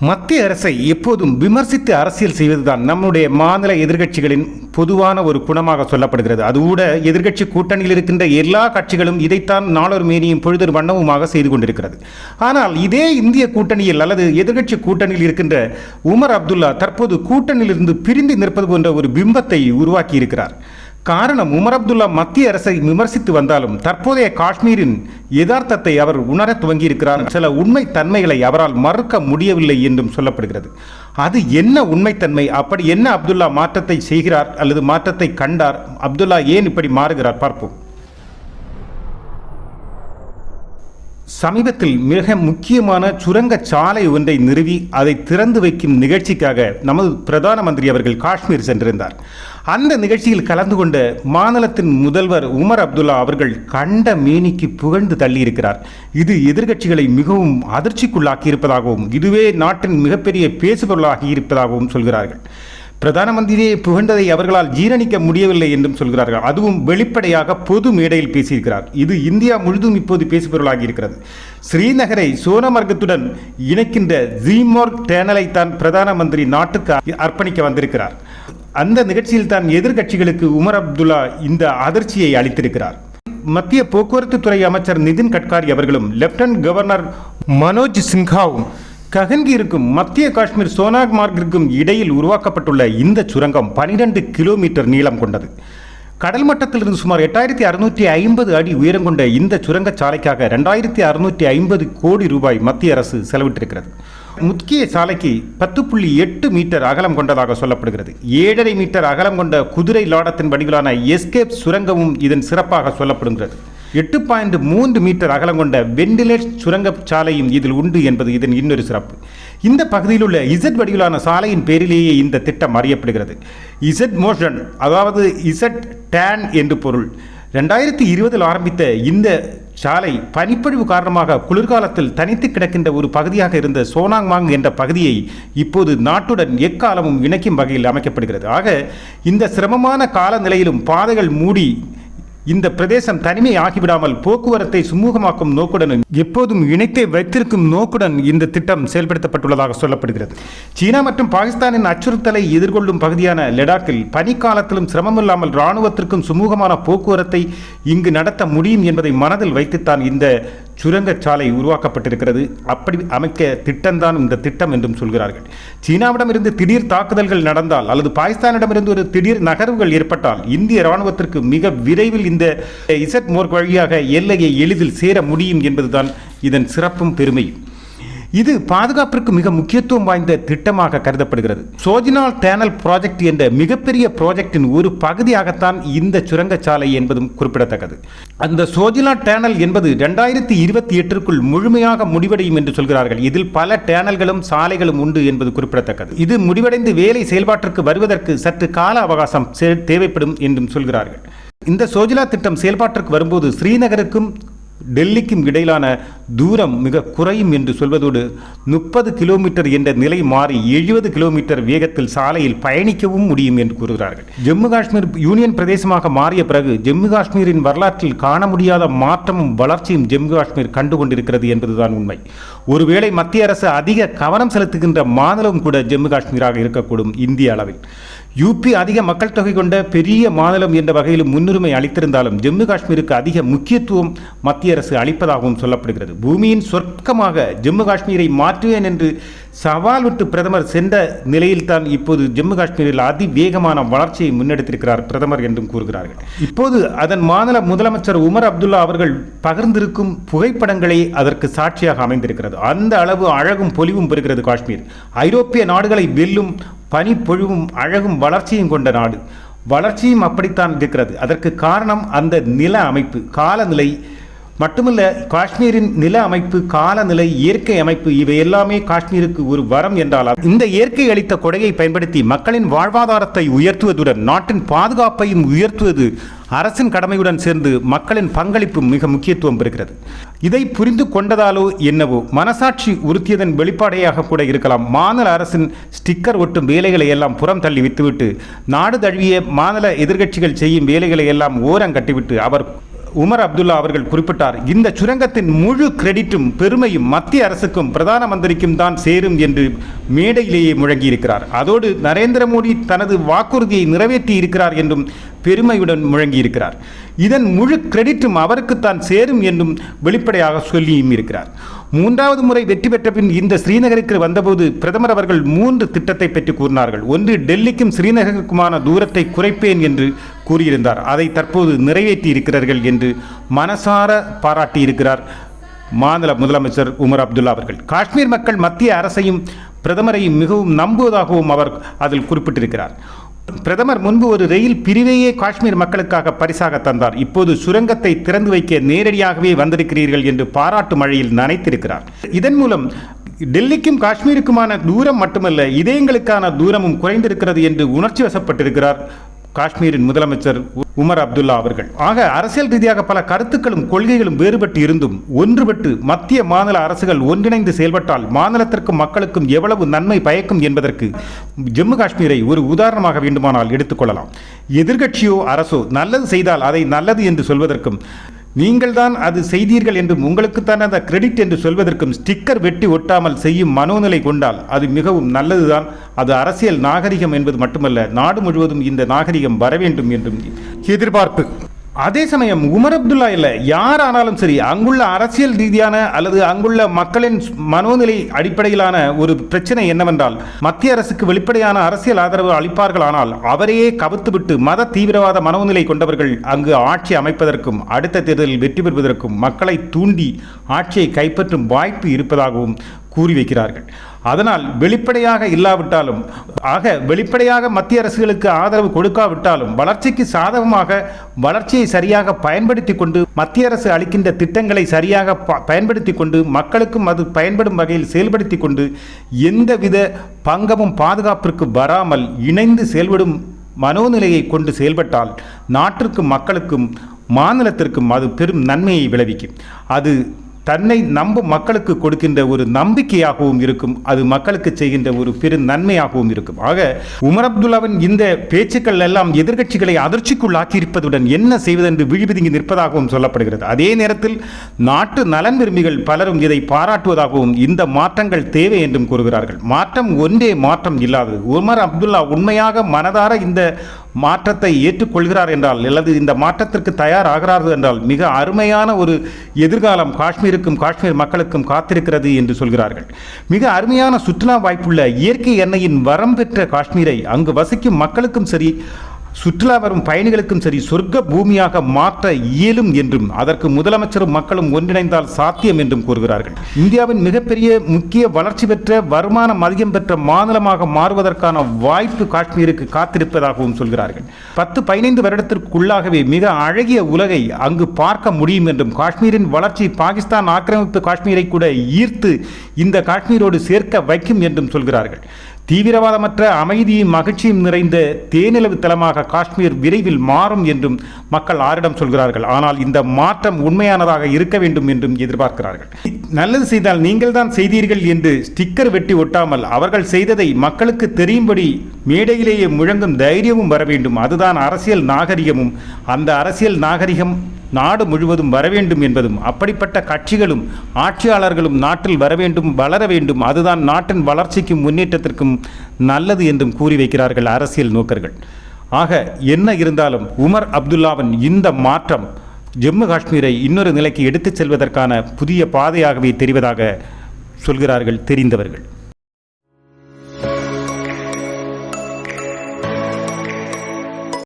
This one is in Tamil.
மத்திய அரசை எப்போதும் விமர்சித்து அரசியல் செய்வதுதான் நம்முடைய மாநில எதிர்கட்சிகளின் பொதுவான ஒரு குணமாக சொல்லப்படுகிறது. அது கூட கூட்டணியில் இருக்கின்ற எல்லா கட்சிகளும் இதைத்தான் நாளொரு மேனியும் பொழுதொரு வண்ணமுமாக செய்து கொண்டிருக்கிறது. ஆனால் இதே இந்திய கூட்டணியில் அல்லது எதிர்க்கட்சி கூட்டணியில் இருக்கின்ற உமர் அப்துல்லா தற்போது கூட்டணியிலிருந்து பிரிந்து நிற்பது போன்ற ஒரு பிம்பத்தை உருவாக்கி இருக்கிறார் காரணம் உமர் அப்துல்லா மத்திய அரசை விமர்சித்து வந்தாலும் தற்போதைய காஷ்மீரின் யதார்த்தத்தை அவர் உணர துவங்கியிருக்கிறார். சில உண்மை தன்மைகளை அவரால் மறுக்க முடியவில்லை என்றும் சொல்லப்படுகிறது. அது என்ன உண்மைத்தன்மை? அப்படி என்ன அப்துல்லா மாற்றத்தை செய்கிறார் அல்லது மாற்றத்தை கண்டார்? அப்துல்லா ஏன் இப்படி மாறுகிறார்? பார்ப்போம். சமீபத்தில் மிக முக்கியமான சுரங்க சாலை ஒன்றை நிறுவி அதை திறந்து வைக்கும் நிகழ்ச்சிக்காக நமது பிரதான மந்திரி அவர்கள் காஷ்மீர் சென்றிருந்தார். அந்த நிகழ்ச்சியில் கலந்து கொண்ட மாநிலத்தின் முதல்வர் உமர் அப்துல்லா அவர்கள் கண்ட மேனிக்கு புகழ்ந்து தள்ளியிருக்கிறார். இது எதிர்க்கட்சிகளை மிகவும் அதிர்ச்சிக்குள்ளாக்கி இருப்பதாகவும் இதுவே நாட்டின் மிகப்பெரிய பேசுபொருளாகி இருப்பதாகவும் சொல்கிறார்கள். பிரதான மந்திரியை புகழ்ந்ததை அவர்களால் ஜீரணிக்க முடியவில்லை என்றும் சொல்கிறார்கள். அதுவும் வெளிப்படையாக பொது மேடையில் பேசியிருக்கிறார். இது இந்தியா முழுதும் இப்போது பேசுபொருளாகி இருக்கிறது. ஸ்ரீநகரை சோனமர்க்கத்துடன் இணைக்கின்ற ஜீமோர்க் டேனலை தான் பிரதான மந்திரி நாட்டுக்கு அர்ப்பணிக்க வந்திருக்கிறார். அந்த நிகழ்ச்சியில் தான் எதிர்கட்சிகளுக்கு உமர் அப்துல்லா இந்த அதிர்ச்சியை அளித்திருக்கிறார். மத்திய போக்குவரத்து துறை அமைச்சர் நிதின் கட்காரி அவர்களும் லெப்டினன்ட் கவர்னர் மனோஜ் சின்ஹாவும் ககன்கிருக்கும் மத்திய காஷ்மீர் சோனாக் மார்க்கிற்கும் இடையில் உருவாக்கப்பட்டுள்ள இந்த சுரங்கம் பனிரெண்டு கிலோமீட்டர் நீளம் கொண்டது. கடல் மட்டத்திலிருந்து சுமார் எட்டாயிரத்தி அறுநூற்றி ஐம்பது அடி உயரம் கொண்ட இந்த சுரங்கச்சாலைக்காக ரெண்டாயிரத்தி அறுநூற்றி ஐம்பது கோடி ரூபாய் மத்திய அரசு செலவிட்டிருக்கிறது. முக்கிய சாலைக்கு பத்து புள்ளி எட்டு மீட்டர் அகலம் கொண்டதாக சொல்லப்படுகிறது. ஏழரை மீட்டர் அகலம் கொண்ட குதிரை லாடத்தின் வடிவிலான எஸ்கேப் சுரங்கமும் இதன் சிறப்பாக சொல்லப்படுகிறது. எட்டு பாயிண்ட் மூன்று மீட்டர் அகலம் கொண்ட வெண்டிலேட் சுரங்க சாலையும் இதில் உண்டு என்பது இதன் இன்னொரு சிறப்பு. இந்த பகுதியில் உள்ள இசட் வடிவிலான சாலையின் பேரிலேயே இந்த திட்டம் அறியப்படுகிறது. இசட் மோஷன் அதாவது இசட் டேன் என்று பொருள். ரெண்டாயிரத்தி இருபதில் ஆரம்பித்த இந்த சாலை பனிப்பொழிவு காரணமாக குளிர்காலத்தில் தனித்து கிடக்கின்ற ஒரு பகுதியாக இருந்த சோனாங்மாங் என்ற பகுதியை இப்போது நாட்டுடன் எக்காலமும் இணைக்கும் வகையில் அமைக்கப்படுகிறது. ஆக இந்த சிரமமான காலநிலையிலும் பாதைகள் மூடி இந்த பிரதேசம் தனிமை ஆகிவிடாமல் போக்குவரத்தை சுமூகமாக்கும் நோக்குடனும் எப்போதும் இணைத்தே வைத்திருக்கும் நோக்குடன் இந்த திட்டம் செயல்படுத்தப்பட்டுள்ளதாக சொல்லப்படுகிறது. சீனா மற்றும் பாகிஸ்தானின் அச்சுறுத்தலை எதிர்கொள்ளும் பகுதியான லடாக்கில் பனிக்காலத்திலும் சிரமமில்லாமல் இராணுவத்திற்கும் சுமூகமான போக்குவரத்தை இங்கு நடத்த முடியும் என்பதை மனதில் வைத்துத்தான் இந்த சுரங்கச்சாலை உருவாக்கப்பட்டிருக்கிறது. அப்படி அமைக்க திட்டம்தான் இந்த திட்டம் என்றும் சொல்கிறார்கள். சீனாவிடமிருந்து திடீர் தாக்குதல்கள் நடந்தால் அல்லது பாகிஸ்தானிடமிருந்து ஒரு திடீர் நகர்வுகள் ஏற்பட்டால் இந்திய இராணுவத்திற்கு மிக விரைவில் இந்த இசட் மோர்க் வழியாக எல்லையை எளிதில் சேர முடியும் என்பதுதான் இதன் சிறப்பும் பெருமையும். இது பாதுகாப்பிற்கு மிக முக்கியத்துவம் வாய்ந்த திட்டமாக கருதப்படுகிறது. சோஜினால் டேனல் ப்ராஜெக்ட் என்ற மிகப்பெரிய ப்ராஜெக்டின் ஒரு பகுதியாகத்தான் இந்த சுரங்கச்சாலை என்பதும் குறிப்பிடத்தக்கது. அந்த சோஜினா டேனல் என்பது ரெண்டாயிரத்தி இருபத்தி எட்டிற்குள் முழுமையாக முடிவடையும் என்று சொல்கிறார்கள். இதில் பல டேனல்களும் சாலைகளும் உண்டு என்பது குறிப்பிடத்தக்கது. இது முடிவடைந்து வேலை செயல்பாட்டிற்கு வருவதற்கு சற்று கால அவகாசம் தேவைப்படும் என்றும் சொல்கிறார்கள். இந்த சோஜிலா திட்டம் செயல்பாட்டிற்கு வரும்போது ஸ்ரீநகருக்கும் டெல்லிக்கும் இடையிலான தூரம் மிக குறையும் என்று சொல்வதோடு முப்பது கிலோமீட்டர் என்ற நிலை மாறி எழுபது கிலோமீட்டர் வேகத்தில் சாலையில் பயணிக்கவும் முடியும் என்று கூறுகிறார்கள். ஜம்மு காஷ்மீர் யூனியன் பிரதேசமாக மாறிய பிறகு ஜம்மு காஷ்மீரின் வரலாற்றில் காண முடியாத மாற்றமும் வளர்ச்சியும் ஜம்மு காஷ்மீர் கண்டு கொண்டிருக்கிறது என்பதுதான் உண்மை. ஒருவேளை மத்திய அரசு அதிக கவனம் செலுத்துகின்ற மாநிலம் கூட ஜம்மு காஷ்மீராக இருக்கக்கூடும் இந்திய அளவில். யூபி அதிக மக்கள் தொகை கொண்ட பெரிய மாநிலம் என்ற வகையில் முன்னுரிமை அளித்திருந்தாலும் ஜம்மு காஷ்மீருக்கு அதிக முக்கியத்துவம் மத்திய அரசு அளிப்பதாகவும் சொல்லப்படுகிறது. பூமியின் சொர்க்கமாக ஜம்மு காஷ்மீரை மாற்றுவேன் என்று சவால் விட்டு பிரதமர் சென்ற நிலையில்தான் இப்போது ஜம்மு காஷ்மீரில் அதிவேகமான வளர்ச்சியை முன்னெடுத்திருக்கிறார் பிரதமர் என்றும் கூறுகிறார்கள். இப்போது அதன் மாநில முதலமைச்சர் உமர் அப்துல்லா அவர்கள் பகிர்ந்திருக்கும் புகைப்படங்களை அதற்கு சாட்சியாக அமைந்திருக்கிறது. அந்த அளவு அழகும் பொலிவும் பெறுகிறது காஷ்மீர். ஐரோப்பிய நாடுகளை வெல்லும் பனிப்பொழிவும் அழகும் வளர்ச்சியும் கொண்ட நாடு. வளர்ச்சியும் அப்படித்தான் இருக்கிறது. அதற்கு காரணம் அந்த நில அமைப்பு. காலநிலை மட்டுமல்ல காஷ்மீரின் நில அமைப்பு காலநிலை இயற்கை அமைப்பு இவை எல்லாமே காஷ்மீருக்கு ஒரு வரம் என்றால் இந்த இயற்கை அளித்த கொடையை பயன்படுத்தி மக்களின் வாழ்வாதாரத்தை உயர்த்துவதுடன் நாட்டின் பாதுகாப்பையும் உயர்த்துவது அரசின் கடமையுடன் சேர்ந்து மக்களின் பங்களிப்பு மிக முக்கியத்துவம் பெறுகிறது. இதை புரிந்து கொண்டதாலோ என்னவோ மனசாட்சி உறுத்தியதன் வெளிப்பாடையாக கூட இருக்கலாம். மாநில அரசின் ஸ்டிக்கர் ஒட்டும் வேலைகளை எல்லாம் புறம் தள்ளி விட்டுவிட்டு நாடு தழுவிய மாநில எதிர்கட்சிகள் செய்யும் வேலைகளை எல்லாம் ஓரம் கட்டிவிட்டு அவர் உமர் அப்துல்லா அவர்கள் குறிப்பிட்டார் இந்த சுரங்கத்தின் முழு கிரெடிட்டும் பெருமையும் மத்திய அரசுக்கும் பிரதான மந்திரிக்கும் தான் சேரும் என்று மேடையிலேயே முழங்கியிருக்கிறார். அதோடு நரேந்திர மோடி தனது வாக்குறுதியை நிறைவேற்றி இருக்கிறார் என்றும் பெருமையுடன் முழங்கியிருக்கிறார். இதன் முழு கிரெடிட்டும் அவருக்குத்தான் சேரும் என்றும் வெளிப்படையாக சொல்லியும் இருக்கிறார். மூன்றாவது முறை வெற்றி பெற்ற பின் இந்த ஸ்ரீநகருக்கு வந்தபோது பிரதமர் அவர்கள் மூன்று திட்டத்தை பற்றி கூறினார்கள். ஒன்று டெல்லிக்கும் ஸ்ரீநகருக்குமான தூரத்தை குறைப்பேன் என்று கூறியிருந்தார். அதை தற்போது நிறைவேற்றி இருக்கிறார்கள் என்று மனசார பாராட்டியிருக்கிறார் மாநில முதலமைச்சர் உமர் அப்துல்லா அவர்கள். காஷ்மீர் மக்கள் மத்திய அரசையும் பிரதமரையும் மிகவும் நம்புவதாகவும் அவர் அதில் குறிப்பிட்டிருக்கிறார். பிரதமர் முன்பு ஒரு ரயில் பிரிவையே காஷ்மீர் மக்களுக்காக பரிசாக தந்தார். இப்போது சுரங்கத்தை திறந்து வைக்க நேரடியாகவே வந்திருக்கிறீர்கள் என்று பாராட்டு மழையில் நனைத்திருக்கிறார். இதன் மூலம் டெல்லிக்கும் காஷ்மீருக்குமான தூரம் மட்டுமல்ல இதயங்களுக்கான தூரமும் குறைந்திருக்கிறது என்று உணர்ச்சி வசப்பட்டிருக்கிறார் காஷ்மீரின் முதலமைச்சர் உமர் அப்துல்லா அவர்கள். ஆக அரசியல் ரீதியாக பல கருத்துக்களும் கொள்கைகளும் வேறுபட்டு இருந்தும் ஒன்றுபட்டு மத்திய மாநில அரசுகள் ஒன்றிணைந்து செயல்பட்டால் மாநிலத்திற்கும் மக்களுக்கும் எவ்வளவு நன்மை பயக்கும் என்பதற்கு ஜம்மு காஷ்மீரை ஒரு உதாரணமாக வேண்டுமானால் எடுத்துக்கொள்ளலாம் எதிர்கட்சியோ அரசோ நல்லது செய்தால் அதை நல்லது என்று சொல்வதற்கும் நீங்கள்தான் அது செய்தீர்கள் என்றும் உங்களுக்குத்தான் அந்த கிரெடிட் என்று சொல்வதற்கும் ஸ்டிக்கர் வெட்டி ஒட்டாமல் செய்யும் மனோநிலை கொண்டால் அது மிகவும் நல்லதுதான். அது அரசியல் நாகரிகம் என்பது மட்டுமல்ல நாடு முழுவதும் இந்த நாகரிகம் வர வேண்டும் என்றும் எதிர்பார்ப்பு. அதே சமயம் உமர் அப்துல்லா இல்லை யார் ஆனாலும் சரி அங்குள்ள அரசியல் ரீதியான அல்லது அங்குள்ள மக்களின் மனோநிலை அடிப்படையிலான ஒரு பிரச்சனை என்னவென்றால் மத்திய அரசுக்கு வெளிப்படையான அரசியல் ஆதரவு அளிப்பார்கள் ஆனால் அவரையே கவுத்துவிட்டு மத தீவிரவாத மனோநிலை கொண்டவர்கள் அங்கு ஆட்சி அமைப்பதற்கும் அடுத்த தேர்தலில் வெற்றி பெறுவதற்கும் மக்களை தூண்டி ஆட்சியை கைப்பற்றும் வாய்ப்பு இருப்பதாகவும் கூறி வைக்கிறார்கள். அதனால் வெளிப்படையாக இல்லாவிட்டாலும் ஆக வெளிப்படையாக மத்திய அரசுகளுக்கு ஆதரவு கொடுக்காவிட்டாலும் வளர்ச்சிக்கு சாதகமாக வளர்ச்சியை சரியாக பயன்படுத்தி கொண்டு மத்திய அரசு அளிக்கின்ற திட்டங்களை சரியாக ப- பயன்படுத்தி கொண்டு மக்களுக்கும் அது பயன்படும் வகையில் செயல்படுத்தி கொண்டு எந்தவித பங்கமும் பாதுகாப்பிற்கு வராமல் இணைந்து செயல்படும் மனோநிலையை கொண்டு செயல்பட்டால் நாட்டிற்கும் மக்களுக்கும் மாநிலத்திற்கும் அது பெரும் நன்மையை விளைவிக்கும். அது தன்னை நம்பும் மக்களுக்கு கொடுக்கின்ற ஒரு நம்பிக்கையாகவும் இருக்கும். அது மக்களுக்கு செய்கின்ற ஒரு பெரு நன்மையாகவும் இருக்கும். ஆக உமர் அப்துல்லாவின் இந்த பேச்சுக்கள் எல்லாம் எதிர்க்கட்சிகளை அதிர்ச்சிக்குள்ளாக்கியிருப்பதுடன் என்ன செய்வதென்று விழிபிதுங்கி நிற்பதாகவும் சொல்லப்படுகிறது. அதே நேரத்தில் நாட்டு நலன் விரும்பிகள் பலரும் இதை பாராட்டுவதாகவும் இந்த மாற்றங்கள் தேவை என்றும் கூறுகிறார்கள். மாற்றம் ஒன்றே மாற்றம் இல்லாதது. உமர் அப்துல்லா உண்மையாக மனதார இந்த மாற்றத்தை ஏற்றுக்கொள்கிறார் என்றால் அல்லது இந்த மாற்றத்திற்கு தயாராகிறார்கள் என்றால் மிக அருமையான ஒரு எதிர்காலம் காஷ்மீருக்கும் காஷ்மீர் மக்களுக்கும் காத்திருக்கிறது என்று சொல்கிறார்கள். மிக அருமையான சுற்றுலா வாய்ப்புள்ள இயற்கை எண்ணெயின் வரம் பெற்ற காஷ்மீரை அங்கு வசிக்கும் மக்களுக்கும் சரி சுற்றுலா வரும் பயணிகளுக்கும் சரி சொர்க்க பூமியாக மாற்ற இயலும் என்றும் அதற்கு முதலமைச்சரும் மக்களும் ஒன்றிணைந்தால் சாத்தியம் என்றும் கூறுகிறார்கள். இந்தியாவின் மிகப்பெரிய முக்கிய வளர்ச்சி பெற்ற வருமானம் அதிகம் பெற்ற மாநிலமாக மாறுவதற்கான வாய்ப்பு காஷ்மீருக்கு காத்திருப்பதாகவும் சொல்கிறார்கள். பத்து பதினைந்து வருடத்திற்குள்ளாகவே மிக அழகிய உலகை அங்கு பார்க்க முடியும் என்றும் காஷ்மீரின் வளர்ச்சி பாகிஸ்தான் ஆக்கிரமிப்பு காஷ்மீரை கூட ஈர்த்து இந்த காஷ்மீரோடு சேர்க்க வைக்கும் என்றும் சொல்கிறார்கள். தீவிரவாதமற்ற அமைதியும் மகிழ்ச்சியும் நிறைந்த தேனிலவு தலமாக காஷ்மீர் விரைவில் மாறும் என்றும் மக்கள் ஆரிடம் சொல்கிறார்கள். ஆனால் இந்த மாற்றம் உண்மையானதாக இருக்க வேண்டும் என்றும் எதிர்பார்க்கிறார்கள். நல்லது செய்தால் நீங்கள் தான் செய்தீர்கள் என்று ஸ்டிக்கர் வெட்டி ஒட்டாமல் அவர்கள் செய்ததை மக்களுக்கு தெரியும்படி மேடையிலேயே முழங்கும் தைரியமும் வர வேண்டும். அதுதான் அரசியல் நாகரிகமும். அந்த அரசியல் நாகரிகம் நாடு முழுவதும் வர வேண்டும் என்பதும் அப்படிப்பட்ட கட்சிகளும் ஆட்சியாளர்களும் நாட்டில் வர வேண்டும் வளர வேண்டும் அதுதான் நாட்டின் வளர்ச்சிக்கும் முன்னேற்றத்திற்கும் நல்லது என்றும் கூறி வைக்கிறார்கள் அரசியல் நோக்கர்கள். ஆக என்ன இருந்தாலும் உமர் அப்துல்லாவின் இந்த மாற்றம் ஜம்மு காஷ்மீரை இன்னொரு நிலைக்கு எடுத்துச் செல்வதற்கான புதிய பாதையாகவே தெரிவதாக சொல்கிறார்கள் தெரிந்தவர்கள்.